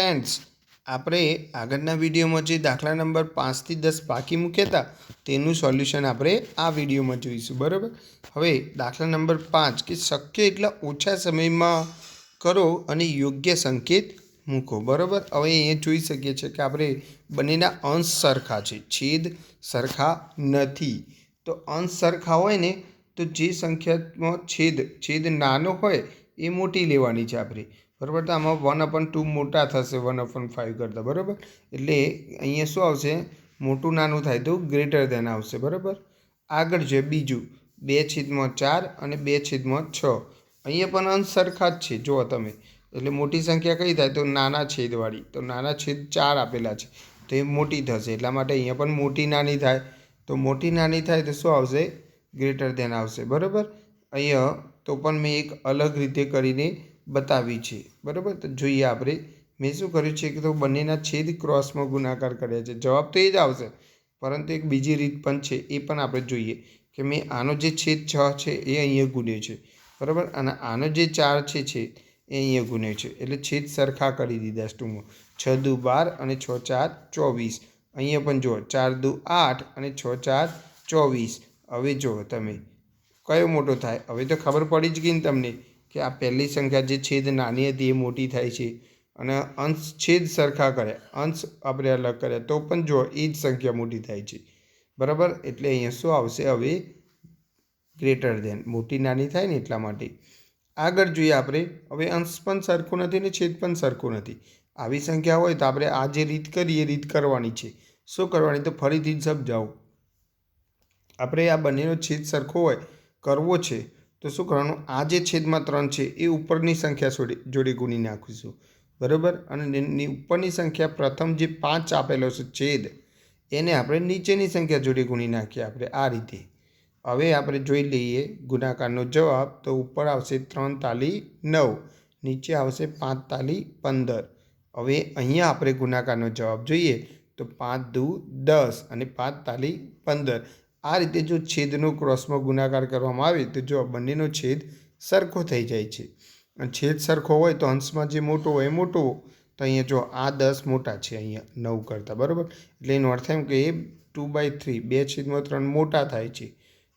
Friends આપણે આગળના વિડીયોમાં જે દાખલા નંબર પાંચથી દસ બાકી મૂક્યા હતા, તેનું સોલ્યુશન આપણે આ વિડીયોમાં જોઈશું, બરાબર? હવે દાખલા નંબર પાંચ, કે શક્ય એટલા ઓછા સમયમાં કરો અને યોગ્ય સંકેત મૂકો, બરાબર? હવે અહીંયા જોઈ શકીએ છીએ કે આપણે બંનેના અંશ સરખા છે, છેદ સરખા નથી. તો અંશ સરખા હોય ને, તો જે સંખ્યામાં છેદ છેદ નાનો હોય, એ મોટી લેવાની છે આપણે. બરાબર? તો આમાં વન અપન ટુ મોટા થશે વન અપન ફાઇવ કરતાં, બરાબર? એટલે અહીંયા શું આવશે? મોટું નાનું થાય તો ગ્રેટર દેન આવશે, બરાબર? આગળ છે બીજું, બે છેદમાં ચાર અને બે છેદમાં છ. અહીંયા પણ અંશ સરખા જ છે, જુઓ તમે. એટલે મોટી સંખ્યા કઈ થાય? તો નાના છેદવાળી. તો નાના છેદ ચાર આપેલા છે. તો એ મોટી થશે. એટલા માટે અહીંયા પણ મોટી નાની થાય. તો મોટી નાની થાય તો શું આવશે? ગ્રેટર દેન આવશે, બરાબર? અહીંયા તો પણ મેં એક અલગ રીતે કરીને બતાવી છે. બરાબર? તો જોઈએ આપણે. મેં શું કર્યું છે કે તો બંનેના છેદ ક્રોસમાં ગુણાકાર કર્યા છે. જવાબ તો એ જ આવશે. પરંતુ એક બીજી રીત પણ છે, એ પણ આપણે જોઈએ કે મેં આનો જે છેદ છ છે, એ અહીંયા ગુણ્યો છે. બરાબર? અને આનો જે ચાર છે છે, એ અહીંયા ગુણ્યો છે. એટલે છેદ સરખા કરી દીધા સ્ટુમાં. છ દુ બાર અને છ ચાર ચોવીસ. અહીંયા પણ જુઓ, ચાર દુ આઠ અને છ ચાર ચોવીસ. હવે જુઓ તમે. કયો મોટો થાય? હવે તો ખબર પડી જ ગઈ ને તમને. કે આ પહેલી સંખ્યા જે છેદ નાની હતી એ મોટી થાય છે. અને અંશ છેદ સરખા કરે, અંશ આપણે અલગ કરે, તો પણ જો એ જ સંખ્યા મોટી થાય છે. બરાબર? એટલે અહીંયા શું આવશે હવે? Greater than. મોટી નાની થાય ને એટલા માટે. આગળ જોઈએ આપણે. હવે અંશ પણ સરખું નથી ને છેદ પણ સરખું નથી. આવી સંખ્યા હોય તો આપણે આ જે રીત કરીએ રીત કરવાની છે. શું કરવાની? તો ફરીથી જ સમજાવું. આપણે આ બંનેનો છેદ સરખો હોય, કરવો છે. તો શું કરવાનું? આ જે છેદમાં ત્રણ છે, એ ઉપરની સંખ્યા જોડે જોડે ગુણી નાખીશું. બરાબર? અને એની ઉપરની સંખ્યા પ્રથમ જે પાંચ આપેલો છે છેદ, એને આપણે નીચેની સંખ્યા જોડે ગુણી નાખીએ આપણે, આ રીતે. હવે આપણે જોઈ લઈએ ગુણાકારનો જવાબ, તો ઉપર આવશે ત્રણ તાલી નવ, નીચે આવશે પાંચ તાલી પંદર. હવે અહીંયા આપણે ગુણાકારનો જવાબ જોઈએ, તો પાંચ દુ દસ અને પાંચ તાલી પંદર. આ રીતે જો છેદનો ક્રોસમાં ગુણાકાર કરવામાં આવે તો જો બંનેનો છેદ સરખો થઈ જાય છે. અને છેદ સરખો હોય તો અંશમાં જે મોટો હોય એ મોટો તો અહીંયા જો આ દસ મોટા છે અહીંયા નવ કરતાં, બરાબર? એટલે એનો અર્થ એમ કે એ ટુ બાય થ્રી, બે છેદમાં ત્રણ મોટા થાય છે.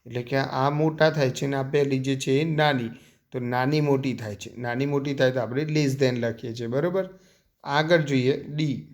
એટલે કે આ મોટા થાય છે અને આ પહેલી જે છે એ નાની. તો નાની મોટી થાય છે. નાની મોટી થાય તો આપણે લેસ ધેન લખીએ છીએ, બરાબર? આગળ જોઈએ ડી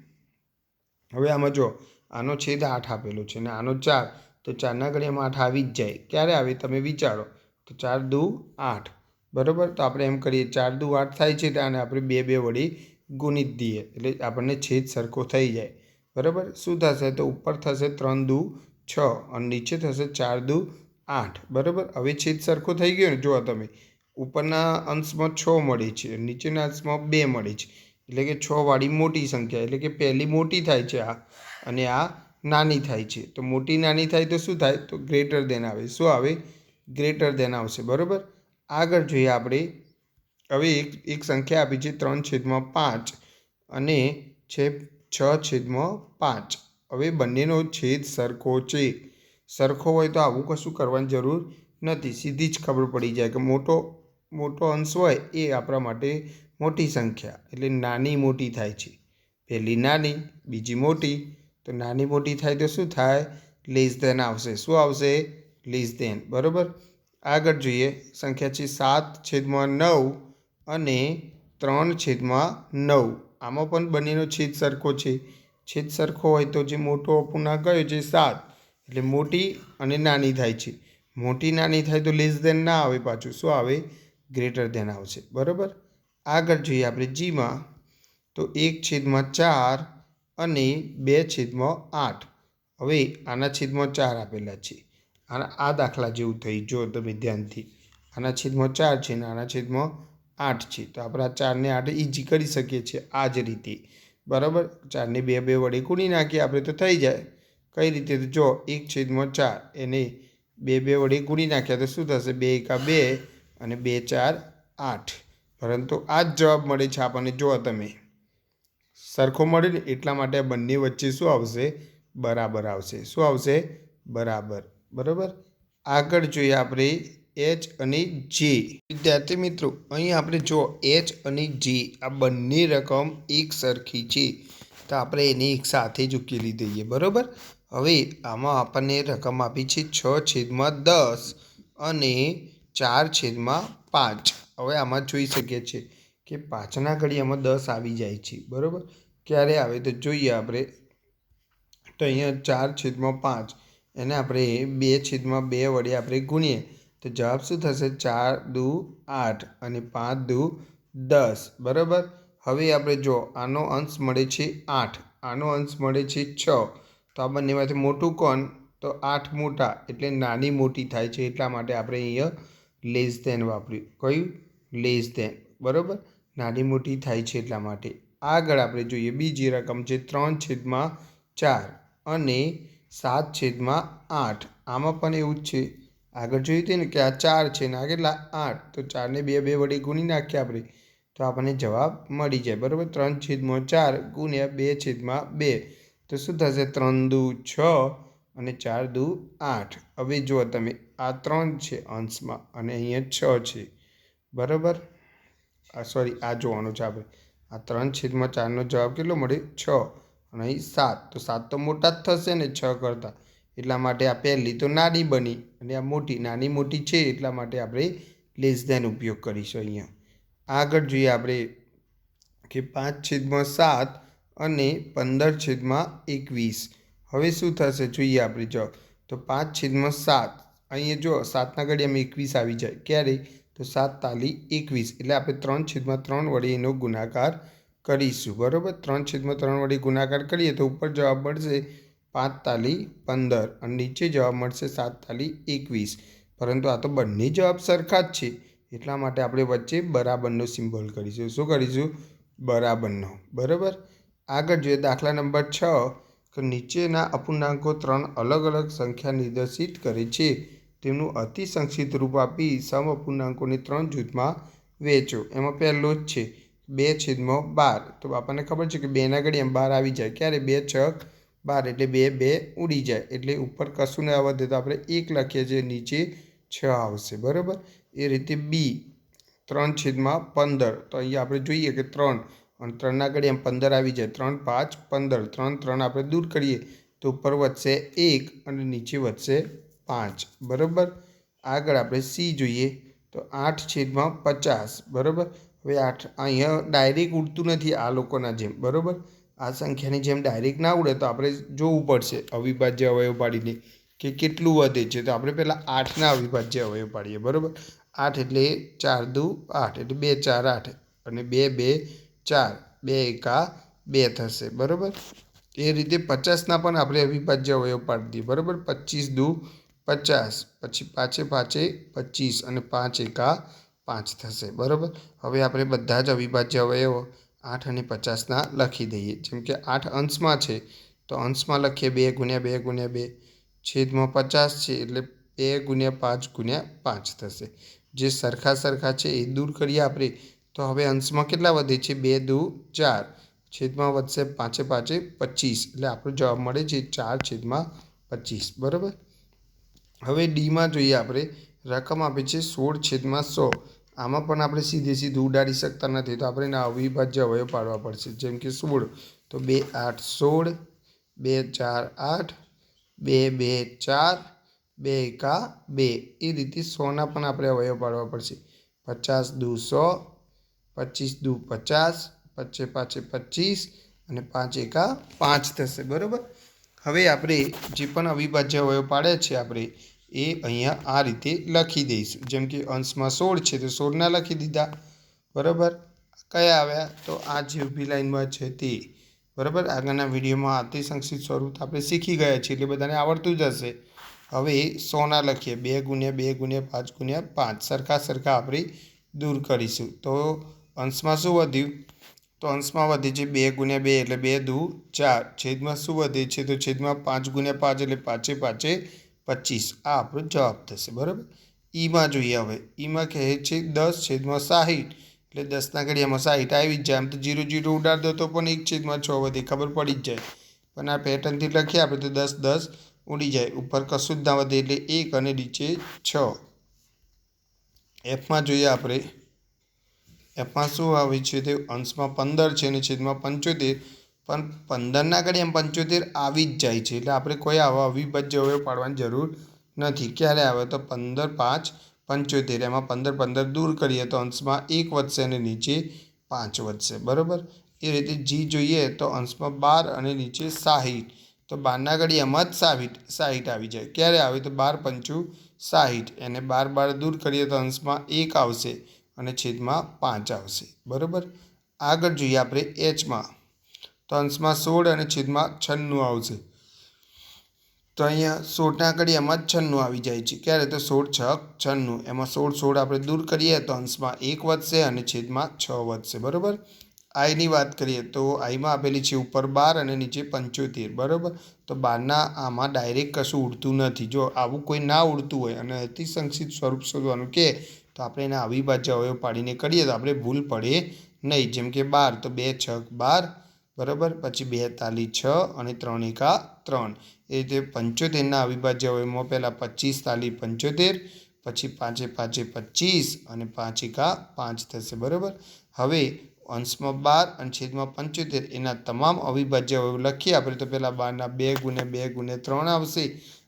હવે આમાં જો આનો છેદ આઠ આપેલો છે અને આનો ચાર તો ચારના ઘડિયામાં આઠ આવી જ જાય. ક્યારે આવે તમે વિચારો. તો ચાર દુ આઠ. બરાબર? તો આપણે એમ કરીએ, ચાર દુ આઠ થાય છે અને આપણે બે બે વળી ગુણી જ દઈએ. એટલે આપણને છેદ સરખો થઈ જાય. બરાબર? શું થશે? તો ઉપર થશે ત્રણ દુ છ અને નીચે થશે ચાર દુ આઠ. બરાબર? હવે છેદ સરખો થઈ ગયો ને જુઓ તમે. ઉપરના અંશમાં છ મળે છે, નીચેના અંશમાં બે મળે છે. એટલે કે છ વાળી મોટી સંખ્યા, એટલે કે પહેલી મોટી થાય છે આ. અને આ નાની થાય છે. તો મોટી નાની થાય તો શું થાય? તો ગ્રેટર દેન આવે. શું આવે? ગ્રેટર દેન આવશે. બરાબર? આગળ જોઈએ આપણે. હવે એક એક સંખ્યા આપી છે ત્રણ છેદમાં પાંચ અને છે છ છેદમાં પાંચ. હવે બંનેનો છેદ સરખો છે. સરખો હોય તો આવું કશું કરવાની જરૂર નથી. સીધી જ ખબર પડી જાય કે મોટો મોટો અંશ હોય એ આપણા માટે મોટી સંખ્યા. એટલે નાની મોટી થાય છે. પહેલી નાની, બીજી મોટી તો નાની મોટી થાય તો શું થાય? લેસ ધેન આવશે. શું આવશે? લેસ ધેન. બરાબર? આગળ જોઈએ. સંખ્યા છે સાત છેદમાં નવ અને ત્રણ છેદમાં નવ. આમાં પણ બંનેનો છેદ સરખો છે. છેદ સરખો હોય તો જે મોટો અપૂર્ણાંક ગયો છે? સાત. એટલે મોટી અને નાની થાય છે. મોટી નાની થાય તો લેસ ધેન ના આવે પાછું. શું આવે? ગ્રેટર ધેન આવશે. બરાબર? આગળ જોઈએ આપણે જીમાં તો એક છેદમાં ચાર અને બે છેદમાં આઠ. હવે આના છેદમાં ચાર આપેલા છે. આના આ દાખલા જેવું થઈ જો તમે ધ્યાનથી આના છેદમાં ચાર છે ને આના છેદમાં આઠ છે. તો આપણે આ ચારને આઠ ઇઝી કરી શકીએ છીએ આ જ રીતે. બરાબર? ચારને બે બે વડે કૂણી નાખીએ આપણે તો થઈ જાય. કઈ રીતે? તો જો એક છેદમાં ચાર એને બે બે વડે ગુણી નાખ્યા તો શું થશે? બે એકા બે અને બે ચાર આઠ. પરંતુ આ જ જવાબ મળે છે આપણને. જો તમે. સરખો મળે ને એટલા માટે બંને વચ્ચે શું આવશે? બરાબર આવશે. શું આવશે? બરાબર. બરાબર? આગળ જોઈએ આપણે એચ અને જે વિદ્યાર્થી મિત્રો, અહીં આપણે જો એચ અને જે આ બંને રકમ એક સરખી છે, તો આપણે એને એક સાથે જ ઉકેલી દઈએ. બરાબર? હવે આમાં આપણને રકમ આપી છે છ છેદમાં દસ અને ચાર છેદમાં પાંચ. હવે આમાં જોઈ શકીએ છીએ. કે પાંચના ઘડિયામાં દસ આવી જાય છે, બરાબર? ક્યારે આવે? તો જોઈએ આપણે. તો અહીંયા ચાર છેદમાં પાંચ એને આપણે બે છેદમાં બે વડે આપણે ગુણીએ. તો જવાબ શું થશે? ચાર દુ આઠ અને પાંચ દુ દસ, બરાબર? હવે આપણે જો આનો અંશ મળે છે આઠ, આનો અંશ મળે છે છ. તો આ બંનેમાંથી મોટું કોણ? તો આઠ મોટા, એટલે નાની મોટી થાય છે, એટલા માટે આપણે અહીંયા લેસ ધેન વાપર્યું. કયું? લેસ ધેન બરાબર? નાની મોટી થાય છે એટલા માટે. આગળ આપણે જોઈએ બીજી રકમ છે ત્રણ છેદમાં ચાર અને સાત છેદમાં આઠ. આમાં પણ એવું જ છે. આગળ જોયું હતું ને કે આ ચાર છે ને આ કેટલા? આઠ. તો ચારને બે બે વડે ગુણી નાખીએ આપણે. તો આપણને જવાબ મળી જાય. બરાબર? ત્રણ છેદમાં ચાર ગુણ્યા બે છેદમાં બે. તો શું થશે? ત્રણ દુ છ અને ચાર દુ આઠ. હવે જુઓ તમે, આ ત્રણ છે અંશમાં અને અહીંયા છ છે. બરાબર? આ સોરી આ જોવાનું છે. આપણે આ ત્રણ છેદમાં ચારનો જવાબ કેટલો મળે? છ. અને અહીં સાત. તો સાત તો મોટા જ થશે ને છ કરતાં. એટલા માટે આ પહેલી તો નાની બની અને આ મોટી, નાની મોટી છે, એટલા માટે આપણે લેસ ધેન ઉપયોગ કરીશું અહીંયા. આગળ જોઈએ આપણે કે પાંચ છેદમાં સાત અને પંદર છેદમાં એકવીસ. હવે શું થશે? જોઈએ આપણે જો તો પાંચ છેદમાં સાત. અહીંયા જો સાતના ઘડિયામાં એકવીસ આવી જાય, ક્યારે? તો સાત તાલી એકવીસ એટલે આપણે ત્રણ છેદમાં ત્રણ વડે એનો ગુણાકાર કરીશું. બરાબર? ત્રણ છેદમાં ત્રણ વડે ગુણાકાર કરીએ તો ઉપર જવાબ મળશે પાંચ તાલી પંદર અને નીચે જવાબ મળશે સાત તાલી એકવીસ. પરંતુ આ તો બંને જવાબ સરખા જ છે. એટલા માટે આપણે વચ્ચે બરાબરનો સિમ્બોલ કરીશું. શું કરીશું? બરાબરનો. બરાબર? આગળ જોઈએ દાખલા નંબર છ. નીચેના અપૂર્ણાંકો ત્રણ અલગ અલગ સંખ્યા નિર્દેશિત કરે છે. તેમનું અતિ સંક્ષિપ્ત રૂપ આપી સમ અપૂર્ણાંકોને ત્રણ જૂથમાં વેચો એમાં પહેલો જ છે, બે છેદમાં બાર. તો આપણને ખબર છે કે બેના ઘડી એમ બાર આવી જાય. ક્યારે? બે છક બાર. એટલે બે બે ઉડી જાય. એટલે ઉપર કશું ન આવવા દે તો આપણે એક લખીએ છીએ, નીચે છ આવશે. બરાબર? એ રીતે બી ત્રણ છેદમાં પંદર. તો અહીંયા આપણે જોઈએ કે ત્રણ. અને ત્રણના ઘડી એમ પંદર આવી જાય. ત્રણ, પાંચ, પંદર. ત્રણ ત્રણ આપણે દૂર કરીએ તો ઉપર વધશે એક અને નીચે વધશે પાંચ, બરાબર? આગળ આપણે સી જોઈએ. તો આઠ છેદમાં પચાસ, બરાબર? હવે આઠ, અહીંયા ડાયરેક્ટ ઉડતું નથી આ લોકોના જેમ, બરાબર? આ સંખ્યાની જેમ ડાયરેક્ટ ના ઉડે તો આપણે જોવું પડશે અવિભાજ્ય અવયવ પાડીને કે કેટલું વધે છે. તો આપણે પહેલાં આઠના અવિભાજ્ય અવયવ પાડીએ, બરાબર? આઠ એટલે ચાર દુ આઠ, એટલે બે ચાર આઠ, અને બે બે ચાર, બે એકા બે થશે, બરાબર? એ રીતે પચાસના પણ આપણે અવિભાજ્ય અવયવ પાડી દઈએ, બરાબર? પચીસ દુ પચાસ, પછી પાંચે પાંચે પચીસ અને પાંચ એકા પાંચ થશે. બરાબર? હવે આપણે બધા જ અવિભાજ્ય અવયવો આઠ અને પચાસના લખી દઈએ. જેમ કે આઠ અંશમાં છે, તો અંશમાં લખીએ બે ગુણ્યા બે ગુણ્યા બે. છેદમાં પચાસ છે, એટલે બે ગુણ્યા પાંચ ગુણ્યા પાંચ થશે. જે સરખા સરખા છે એ દૂર કરીએ આપણે, તો હવે અંશમાં કેટલા વધે છે? બે દુ ચાર. છેદમાં વધશે પાંચે પાંચે પચીસ. એટલે આપણો જવાબ મળે છે ચાર છેદમાં પચીસ. બરાબર? હવે ડીમાં જોઈએ આપણે. રકમ આપે છે સોળ છેદમાં સો. આમાં પણ આપણે સીધે સીધું ઉડાડી શકતા નથી. તો આપણે એના અવિભાજ્ય અવયવ પાડવા પડશે. જેમ કે સોળ. તો બે આઠ સોળ, બે ચાર આઠ, બે બે ચાર, બે એકા બે. એ રીતે સોના પણ આપણે અવયવ પાડવા પડશે. પચાસ દુ સો, પચીસ દુ પચાસ, પચે પાંચે પચીસ અને પાંચ એકા પાંચ થશે. બરાબર? હવે આપણે જે પણ અવિભાજ્ય અવયવ પાડે છે આપણે એ અહીંયા આ રીતે લખી દઈશું. જેમ કે અંશમાં સોળ છે, તો સોળના લખી દીધા. બરાબર? કયા આવ્યા? તો આ જે ઊભી લાઈનમાં છે તે. બરાબર? આગળના વિડીયોમાં અતિ સંક્ષિપ્ત સ્વરૂપ આપણે શીખી ગયા છીએ, એટલે બધાને આવડતું જ હશે. હવે સોના લખીએ. બે ગુણ્યા બે ગુણ્યા પાંચ ગુણ્યા પાંચ. સરખા સરખા આપણે દૂર કરીશું. તો અંશમાં શું વધ્યું? તો અંશમાં વધે છે બે ગુણ્યા બે એટલે બે દુ ચાર. છેદમાં શું વધે છે? તો છેદમાં પાંચ ગુણ્યા પાંચ એટલે પાંચે પાંચે પચીસ. આ આપણો જવાબ થશે, બરાબર? ઈમાં જોઈએ હવે. ઈમાં કહે છે દસ છેદમાં સાહીઠ. એટલે દસના ઘડિયામાં સાહીઠ આવી જ જાય. આમ તો જીરો જીરો ઉડાડ દો તો પણ એક છેદમાં છ વધે. ખબર પડી જ જાય. પણ આ પેટર્નથી લખીએ આપણે તો દસ દસ ઉડી જાય. ઉપર કશું જ ના વધે એટલે એક અને નીચે છ. એફમાં જોઈએ આપણે. એફમાં શું આવે છે તે અંશમાં પંદર છે અને છેદમાં પંચોતેર. પણ પંદરના ઘડી એમ પંચોતેર આવી જ જાય છે. એટલે આપણે કોઈ આવા અવિભાજ્ય અવયવ પાડવાની જરૂર નથી. ક્યારે આવે? તો પંદર પાંચ પંચોતેર. એમાં પંદર પંદર દૂર કરીએ તો અંશમાં એક વધશે અને નીચે પાંચ વધશે. બરાબર? એ રીતે જી જોઈએ તો અંશમાં બાર અને નીચે સાહીઠ. તો બારના ઘડી એમાં જ સાહીઠ સાહીઠ આવી જાય. ક્યારે આવે? તો બાર પંચું સાહીઠ. એને બાર બાર દૂર કરીએ તો અંશમાં એક આવશે અને છેદમાં પાંચ આવશે. બરાબર? આગળ જોઈએ આપણે એચમાં તો અંશમાં સોળ અને છેદમાં છન્નું આવશે. તો અહીંયા સોળના ઘડી એમાં છન્નું આવી જાય છે. ક્યારે? તો સોળ, છ, છન્નું. એમાં સોળ સોળ આપણે દૂર કરીએ તો અંશમાં એક વધશે અને છેદમાં છ વધશે. બરાબર? આઈની વાત કરીએ તો આઈમાં આપેલી છે ઉપર બાર અને નીચે પંચોતેર. બરાબર? તો બારના આમાં ડાયરેક્ટ કશું ઉડતું નથી. જો આવું કોઈ ના ઉડતું હોય અને અતિસંક્ષિત સ્વરૂપ શોધવાનું કે, તો આપણે એના અવયવ પાડીને કરીએ તો આપણે ભૂલ પડે નહીં. જેમ કે બાર, તો બે છક બાર બરાબર? પછી બે તાલી છ અને ત્રણ એકા ત્રણ. એ રીતે પંચોતેરના અવિભાજ્ય અવયવમાં પહેલાં પચીસ, તાલી પંચોતેર, પછી પાંચે પાંચે પચીસ અને પાંચ એકા પાંચ થશે. બરાબર? હવે અંશમાં બાર અને છેદમાં પંચોતેર એના તમામ અવિભાજ્ય અવયવ લખીએ. આપણે તો પહેલાં બારના બે ગુણ્યા બે ગુણ્યા ત્રણ આવશે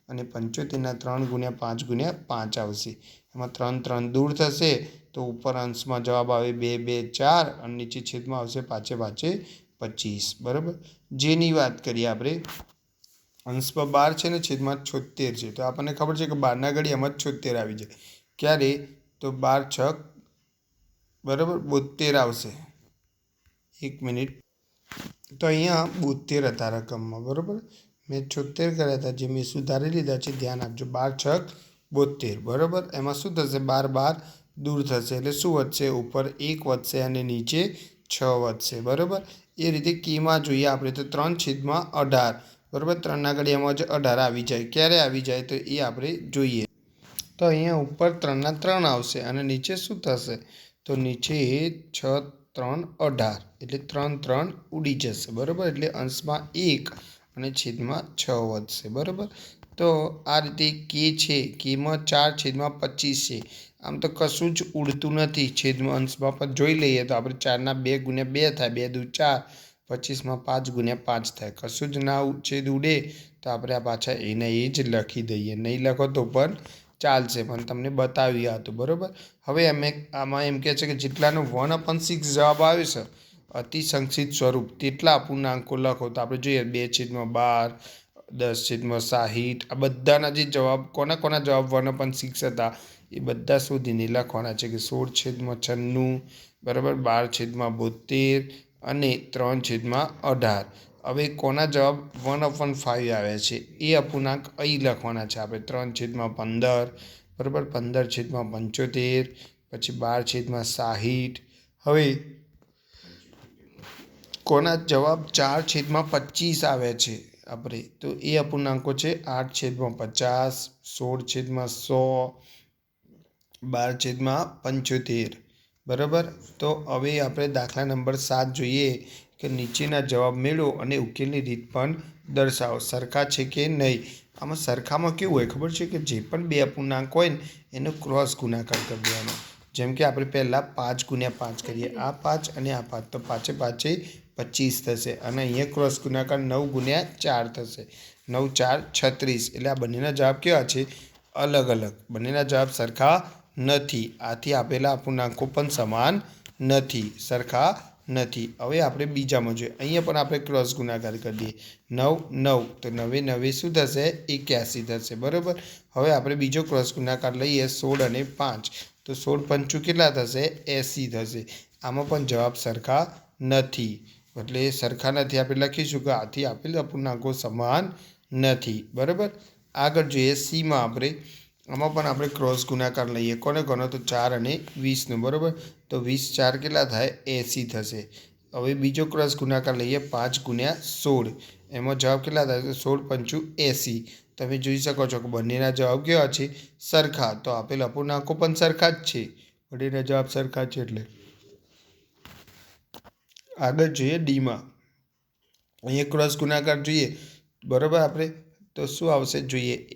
અને પંચોતેરના ત્રણ ગુણ્યા પાંચ ગુણ્યા પાંચ આવશે. એમાં ત્રણ ત્રણ દૂર થશે તો ઉપર અંશમાં જવાબ આવે બે બે, ચાર અને નીચે છેદમાં આવશે પાંચે પાંચે પચીસ, બરાબર? જેની વાત કરીએ આપણે અંશમાં બાર છે ને છેદમાં છોતેર છે. તો આપણને ખબર છે કે બારના ઘડી એમાં જ છોતેર આવી જાય. ક્યારે? તો બાર છક, બરાબર? બોતેર આવશે. એક મિનિટ. તો અહીંયા બોતેર હતા રકમમાં, બરાબર? મેં છોતેર કર્યા હતા, જે મેં સુધારી લીધા છે, ધ્યાન આપજો. બાર છક, બોતેર, બરાબર? એમાં શું થશે? બાર બાર દૂર થશે. એટલે શું વધશે? ઉપર એક વધશે અને નીચે છ વધશે બરાબર? એ રીતે કીમાં જોઈએ આપણે તો ત્રણ છેદમાં અઢાર, બરાબર? ત્રણના ઘડિયામાં જ અઢાર આવી જાય, ક્યારે આવી જાય તો એ આપણે જોઈએ. તો અહીંયા ઉપર ત્રણના ત્રણ આવશે અને નીચે શું થશે? તો નીચે છ, ત્રણ, અઢાર, એટલે ત્રણ ત્રણ ઉડી જશે, બરાબર? એટલે અંશમાં એક અને છેદમાં છ વધશે, બરાબર? તો આ રીતે કે છે, કેમાં ચાર છેદમાં પચીસ છે. આમ તો કશું જ ઉડતું નથી. છેદમાં અંશમાં પણ જોઈ લઈએ તો આપણે ચારના બે ગુણ્યા બે થાય, બે દુ ચાર. પચીસમાં પાંચ ગુણ્યા પાંચ થાય. કશું જ ના છેદ ઉડે તો આપણે આ પાછા એને એ જ લખી દઈએ. નહીં લખો તો પણ ચાલશે. પણ તમને બતાવી હતું બરાબર? હવે અમે આમાં એમ કહે છે કે જેટલાનો વન અપન સિક્સ જવાબ આવે છે અતિ સંક્ષિપ્ત સ્વરૂપ. તેટલા અપૂર્ણાંકો લખો તો આપણે જોઈએ, બે છેદમાં બાર દસ છેદમાં સાહીઠ આ બધાના જે જવાબ, કોના કોના જવાબ વન પણ સિક્સ હતા એ બધા શોધીને લખવાના છે કે સોળ છેદમાં છન્નું, બરાબર, બાર છેદમાં બોતેર અને ત્રણ છેદમાં અઢાર. હવે કોના જવાબ વન અપન ફાઇવ આવે છે? એ અપૂર્ણાંક અહીં લખવાના છે આપણે. ત્રણ છેદમાં પંદર, બરાબર, પંદર છેદમાં પંચોતેર, પછી બાર છેદમાં સાહીઠ હવે કોના જવાબ ચાર છેદમાં પચીસ આવે છે? આપણે તો એ અપૂર્ણાંકો છે આઠ છેદમાં પચાસ, સોળ છેદમાં સો, બાર છેદમાં પંચોતેર. બરાબર? તો હવે આપણે દાખલા નંબર સાત જોઈએ કે નીચેના જવાબ મેળવો અને ઉકેલની રીત પણ દર્શાવો. સરખા છે કે નહીં? આમાં સરખામાં કેવું હોય ખબર છે કે જે પણ બે અપૂર્ણાંક હોય ને, એનો ક્રોસ ગુણાકાર કરી દેવાનો. જેમ કે આપણે પહેલાં પાંચ ગુણ્યા પાંચ કરીએ, આ પાંચ અને આ પાંચ, તો પાંચે પાંચે પચીસ થશે અને અહીંયા ક્રોસ ગુણાકાર નવ ગુણ્યા ચાર થશે. નવ, ચાર, છત્રીસ, એટલે આ બંનેના જવાબ કેવા છે? અલગ અલગ. બંનેના જવાબ સરખા નથી. આથી આપેલા અપૂર્ણાંકો પણ સમાન નથી. સરખા નથી. હવે આપણે બીજામાં જોઈએ. અહીંયા પણ આપણે ક્રોસ ગુણાકાર કરી દઈએ. નવ નવ, તો નવે નવે શું થશે? એક્યાસી થશે. બરાબર? હવે આપણે બીજો ક્રોસ ગુણાકાર લઈએ સોળ અને પાંચ. તો સોળ પંચું કેટલા થશે એંસી થશે આમાં પણ જવાબ સરખા નથી એટલે સરખા નથી આપણે લખીશું કે આથી આપેલ અપૂર્ણાંકો સમાન નથી બરાબર આગળ જોઈએ સીમાં આપણે આમાં પણ આપણે ક્રોસ ગુણાકાર લઈએ કોને કોનો તો ચાર અને વીસનો બરાબર તો વીસ ચાર કેટલા થાય એંસી થશે હવે બીજો ક્રોસ ગુણાકાર લઈએ પાંચ ગુણ્યા સોળ એમાં જવાબ કેટલા થાય તો સોળ પંચું એંસી તમે જોઈ શકો છો કે બંનેના જવાબ કેવા છે? સરખા. તો આપેલ અપૂર્ણાંકો પણ સરખા જ છે. બંનેના જવાબ સરખા છે એટલે. આગળ જોઈએ ડીમાં અહીંયા ક્રોસ ગુણાકાર જોઈએ. બરાબર આપણે? તો શું આવશે જોઈએ?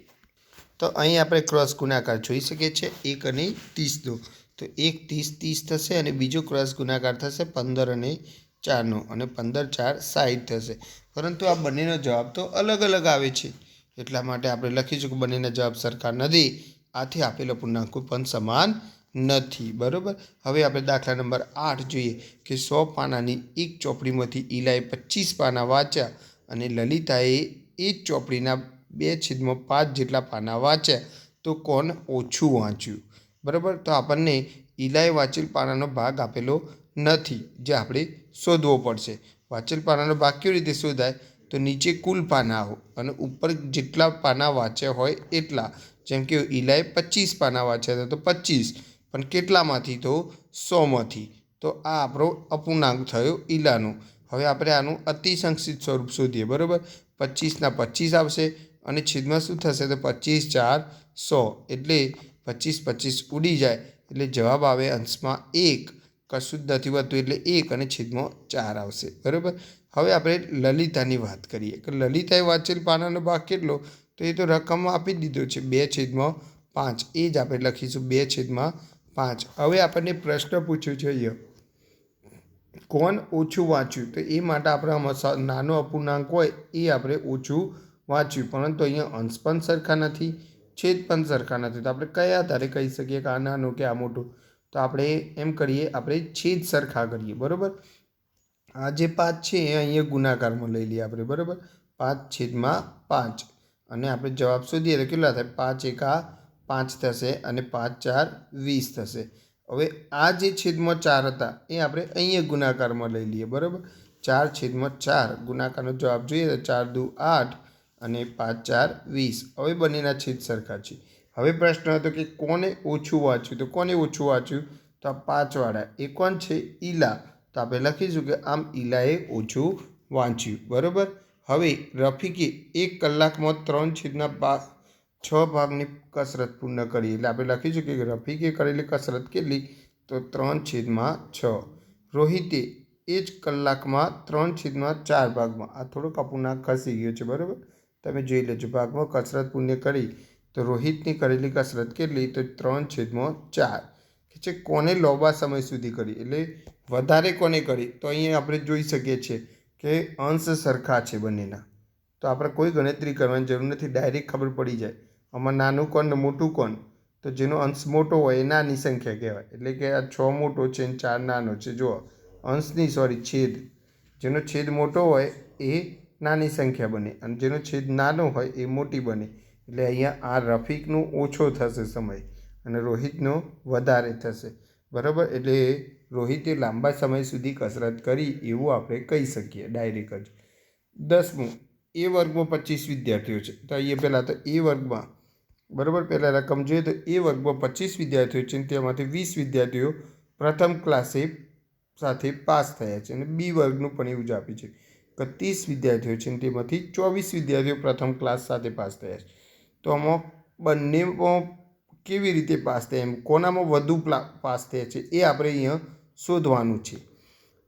તો અહીં આપણે ક્રોસ ગુણાકાર જોઈ શકીએ છીએ. એક અને ત્રીસનો તો એક, ત્રીસ ત્રીસ થશે અને બીજો ક્રોસ ગુણાકાર થશે પંદર અને ચારનો. અને પંદર, ચાર, સાહીઠ થશે. પરંતુ આ બંનેનો જવાબ તો અલગ અલગ આવે છે. એટલા માટે આપણે લખીશું કે બંનેના જવાબ સરખા નથી. આથી આપેલો પૂર્ણાંકો પણ સમાન નથી, બરાબર? હવે આપણે દાખલા નંબર આઠ જોઈએ કે સો પાનાની એક ચોપડીમાંથી ઈલાએ પચીસ પાના વાંચ્યા અને લલિતાએ એ જ ચોપડીના બે છેદમાં પાંચ જેટલા પાના વાંચ્યા. તો કોણ ઓછું વાંચ્યું? બરાબર? તો આપણને ઈલાએ વાંચેલ પાનાનો ભાગ આપેલો નથી, જે આપણે શોધવો પડશે. વાંચેલ પાનાનો ભાગ કેવી રીતે શોધાય? તો નીચે કુલ પાના અને ઉપર જેટલા પાના વાંચ્યા હોય એટલા. જેમ કે ઈલાએ પચીસ પાના વાંચ્યા હતા તો પચીસ. પણ કેટલામાંથી તો સોમાંથી. તો આ આપણો અપૂર્ણાંક થયો ઈલાનો. હવે આપણે આનું અતિસંક્ષિત સ્વરૂપ શોધીએ, બરાબર? પચીસના પચીસ આવશે અને છેદમાં શું થશે તો પચીસ ચાર સો. એટલે પચીસ પચીસ ઉડી જાય. એટલે જવાબ આવે અંશમાં એક. કશું જ નથી હોતું એટલે એક અને છેદમાં ચાર આવશે. બરાબર? હવે આપણે લલિતાની વાત કરીએ. કે લલિતાએ વાંચેલ પાનાનો ભાગ કેટલો? તો એ તો રકમ આપી દીધો છે. બે છેદમાં પાંચ. એ જ આપણે લખીશું. બે છેદમાં પાંચ. હવે આપણને પ્રશ્ન પૂછ્યો છે અહીંયા. કોણ ઓછું વાંચ્યું? તો એ માટે આપણે નાનો અપૂર્ણાંક હોય એ આપણે ઓછું વાંચ્યું. પરંતુ અહીંયા અંશ પણ સરખા નથી, છેદ પણ સરખા નથી. તો આપણે કયા આધારે કહી શકીએ કે આ નાનું કે આ મોટું? તો આપણે એમ કરીએ, આપણે છેદ સરખા કરીએ. બરાબર? આ જે પાંચ છે એ અહીંયા ગુણાકારમાં લઈ લઈએ આપણે, બરાબર? પાંચ છેદમાં પાંચ. અને આપણે જવાબ શોધીએ તો કેટલા થાય? પાંચ એકા પાંચ થશે અને પાંચ ચાર વીસ થશે. હવે આ જે છેદમાં ચાર હતા એ આપણે અહીંયા ગુણાકારમાં લઈ લઈએ, બરાબર? ચાર છેદમાં ચાર. ગુણાકારનો જવાબ જોઈએ તો ચાર દુ આઠ અને પાંચ ચાર વીસ. હવે બંનેના છેદ સરખા છે. હવે પ્રશ્ન હતો કે કોને ઓછું વાંચ્યું? તો કોને ઓછું વાંચ્યું? તો આ પાંચવાળા. એ કોણ છે? ઈલા. તો આપણે લખીશું કે આમ ઈલાએ ઓછું વાંચ્યું, બરાબર? હવે રફીકે એક કલાકમાં ત્રણ છેદના પા છ ભાગની કસરત પૂર્ણ કરી. એટલે આપણે લખીશું કે રફીકે કરેલી કસરત કેટલી? તો ત્રણ છેદમાં છ. રોહિતે એ જ કલાકમાં ત્રણ છેદમાં ચાર ભાગમાં, આ થોડોક કપૂના ખસી ગયો છે, બરાબર? તમે જોઈ લેજો, ભાગમાં કસરત પૂર્ણ કરી. તો રોહિતની કરેલી કસરત કેટલી? તો ત્રણ છેદમાં ચાર. છે કોને લાંબા સમય સુધી કરી? એટલે વધારે કોને કરી? તો અહીંયા આપણે જોઈ શકીએ છીએ કે અંશ સરખા છે બંનેના. તો આપણે કોઈ ગણતરી કરવાની જરૂર નથી, ડાયરેક્ટ ખબર પડી જાય. આમાં નાનું કોણ ને મોટું કોણ? તો જેનો અંશ મોટો હોય એ નાની સંખ્યા કહેવાય. એટલે કે આ છ મોટો છે ને ચાર નાનો છે. જુઓ, અંશની સોરી છેદ. જેનો છેદ મોટો હોય એ નાની સંખ્યા બને અને જેનો છેદ નાનો હોય એ મોટી બને. એટલે અહીંયા આ રફીકનો ઓછો થશે સમય. અને રોહિતનો વધારે થશે. બરાબર? એટલે રોહિતે લાંબા સમય સુધી કસરત કરી એવું આપણે કહી શકીએ ડાયરેક્ટ જ. દસમું, એ વર્ગમાં પચીસ વિદ્યાર્થીઓ છે. તો અહીંયા પહેલાં તો એ વર્ગમાં, બરાબર? પહેલાં રકમ જોઈએ તો એ વર્ગમાં પચીસ વિદ્યાર્થીઓ છે તેમાંથી વીસ વિદ્યાર્થીઓ પ્રથમ ક્લાસે સાથે પાસ થયા છે અને બી વર્ગનું પણ એવું જ આપ્યું છે કે ત્રીસ વિદ્યાર્થીઓ છે તેમાંથી ચોવીસ વિદ્યાર્થીઓ પ્રથમ ક્લાસ સાથે પાસ થયા છે. તો આમાં બંનેમાં કેવી રીતે પાસ થાય એમ, કોનામાં વધુ પાસ થયા છે એ આપણે અહીંયા શોધવાનું છે.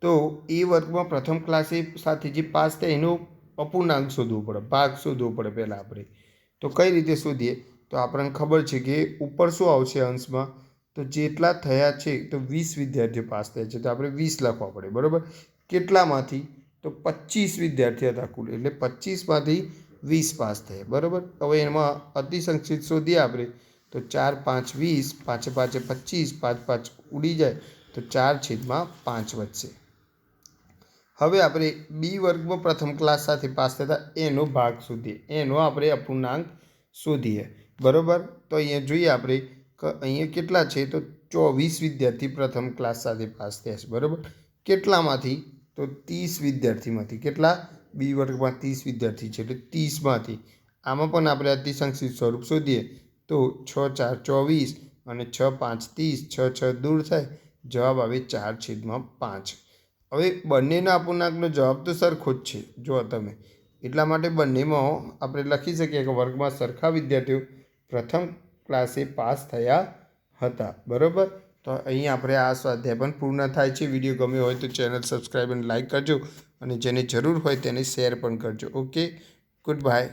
તો એ વર્ગમાં પ્રથમ ક્લાસે સાથે જે પાસ થાય એનો અપૂર્ણાંક શોધવો પડે, ભાગ શોધવો પડે પહેલાં આપણે. તો કઈ રીતે શોધીએ? તો આપણને ખબર છે કે ઉપર શું આવશે અંશમાં? તો જેટલા થયા છે તો વીસ વિદ્યાર્થીઓ પાસ થયા છે, તો આપણે વીસ લખવા પડે, બરાબર? કેટલામાંથી? તો પચીસ વિદ્યાર્થી હતા કુલ, એટલે પચીસમાંથી વીસ પાસ થયા બરાબર હવે એમાં અતિસંક્ષિત શોધીએ આપણે. તો ચાર પાંચ વીસ, પાંચે પાંચે પચીસ, પાંચ પાંચ ઉડી જાય, તો ચાર છેદમાં પાંચ વધશે. હવે આપણે બી વર્ગમાં પ્રથમ ક્લાસ સાથે પાસ થતા એનો ભાગ શોધીએ. એનો આપણે અપૂર્ણાંક શોધીએ. બરાબર? તો અહીંયા જોઈએ આપણે અહીંયા કેટલા છે? તો ચોવીસ વિદ્યાર્થી પ્રથમ ક્લાસ સાથે પાસ થયા છે. બરાબર? કેટલામાંથી? તો ત્રીસ વિદ્યાર્થીમાંથી. કેટલા? બી વર્ગમાં ત્રીસ વિદ્યાર્થી છે. એટલે ત્રીસમાંથી. આમાં પણ આપણે અતિસંક્ષિત સ્વરૂપ શોધીએ. તો છ ચાર ચોવીસ અને છ પાંચ ત્રીસ, છ છ દૂર થાય, જવાબ આવે ચાર છેદમાં પાંચ. હવે બંનેના અપૂર્ણાંકનો જવાબ તો સરખો જ છે. જો તમે. એટલા માટે બંનેમાં આપણે લખી શકીએ કે વર્ગમાં સરખા વિદ્યાર્થીઓ પ્રથમ ક્લાસે પાસ થયા હતા. બરાબર? તો અહીં આપણે આ સ્વાધ્યાય પણ પૂર્ણ થાય છે. વીડિયો ગમ્યો હોય તો ચેનલ સબસ્ક્રાઈબ અને લાઇક કરજો અને જેને જરૂર હોય તેને શેર પણ કરજો. ઓકે? Good bye.